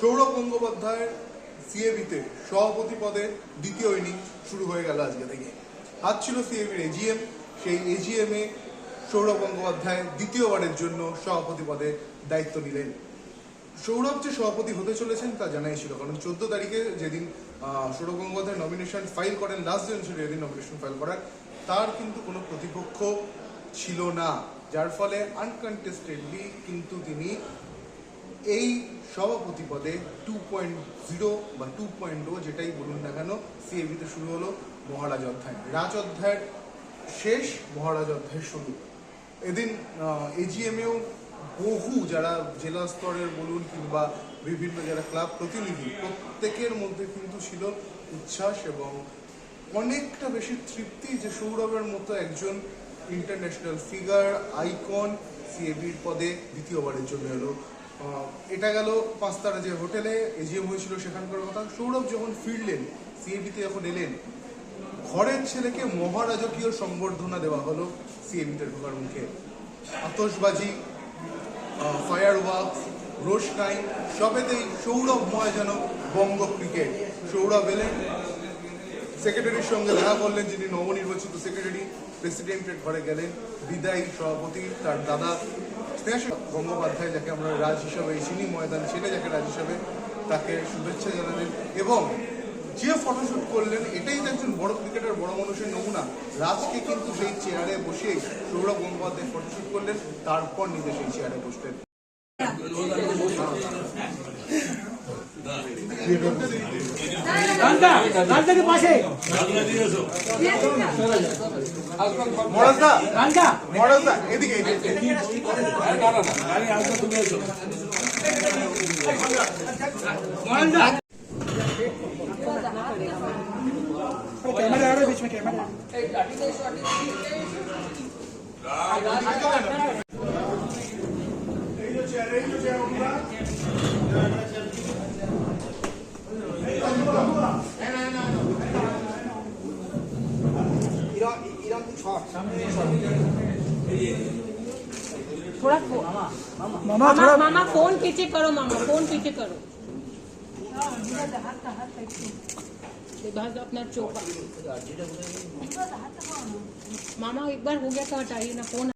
সৌরভ গঙ্গোপাধ্যায়ের সিএবিতে সভাপতি পদে দ্বিতীয় ইনিংস শুরু হয়ে গেল আজকে থেকে। আজ ছিল সিএবির এজিএম সেই এজিএম সৌরভ গঙ্গোপাধ্যায় দ্বিতীয়বারের জন্য সভাপতি পদে দায়িত্ব নিলেন। সৌরভ যে সভাপতি হতে চলেছেন তা জানাই ছিল, কারণ চোদ্দ তারিখে যেদিন সৌরভ গঙ্গোপাধ্যায় নমিনেশন ফাইল করেন লাস্ট ছিল যেদিন নমিনেশন ফাইল করেন তার কিন্তু কোনো প্রতিপক্ষ ছিল না, যার ফলে আনকন্টেস্টেডলি কিন্তু তিনি এই সভাপতি পদে টু পয়েন্ট জিরো বা টু পয়েন্ট ও যেটাই বলুন না কেন সিএবিতে শুরু হলো মহারাজ অধ্যায়। রাজ অধ্যায়ের শেষ, মহারাজ অধ্যায়ের শুরু। এদিন এজিএমেও বহু যারা জেলা স্তরের বলুন কিংবা বিভিন্ন যারা ক্লাব প্রতিনিধি, প্রত্যেকের মধ্যে কিন্তু ছিল উচ্ছ্বাস এবং অনেকটা বেশি তৃপ্তি যে সৌরভের মতো একজন ইন্টারন্যাশনাল ফিগার আইকন সিএবির পদে দ্বিতীয়বারের জন্য এলো। এটা গেল পাঁচতারা যে হোটেলে এজিএম হয়েছিল সেখানকার কথা। সৌরভ যখন ফিরলেন সিএবিতে যখন এলেন, ঘরের ছেলেকে মহারাজকীয় সংবর্ধনা দেওয়া হলো সিএবিতে ঢোকার মুখে। আতশবাজি ফায়ার ওয়ার্কস রোশনাই, সবেতেই সৌরভময় যেন বঙ্গ ক্রিকেট সৌরভ এলেন সেক্রেটারির সঙ্গে দেখা করলেন যিনি নবনির্বাচিত সেক্রেটারি প্রেসিডেন্টের ঘরে গেলেন বিদায়ী সভাপতি তার দাদা স্নেহাশী গঙ্গোপাধ্যায়, যাকে আমরা রাজ হিসাবে চিনি ময়দান ছেলে যাকে রাজ হিসাবে তাকে শুভেচ্ছা জানালেন এবং যে ফটোশুট করলেন, এটাই তো একজন বড় ক্রিকেটার, বড় মানুষের নমুনা। রাজকে কিন্তু সেই চেয়ারে বসে সৌরভ গঙ্গোপাধ্যায় ফটোশুট করলেন, তারপর নিজে সেই চেয়ারে বসলেন। कैमरा आ रहा है बीच में कैमरा थोड़ा मामा मामा थोड़ा मामा फ़ोन पीछे करो, मामा, फ़ोन पीछे करो। अपना चौका मामा, एक बार हो गया तो हटाइए ना, फ़ोन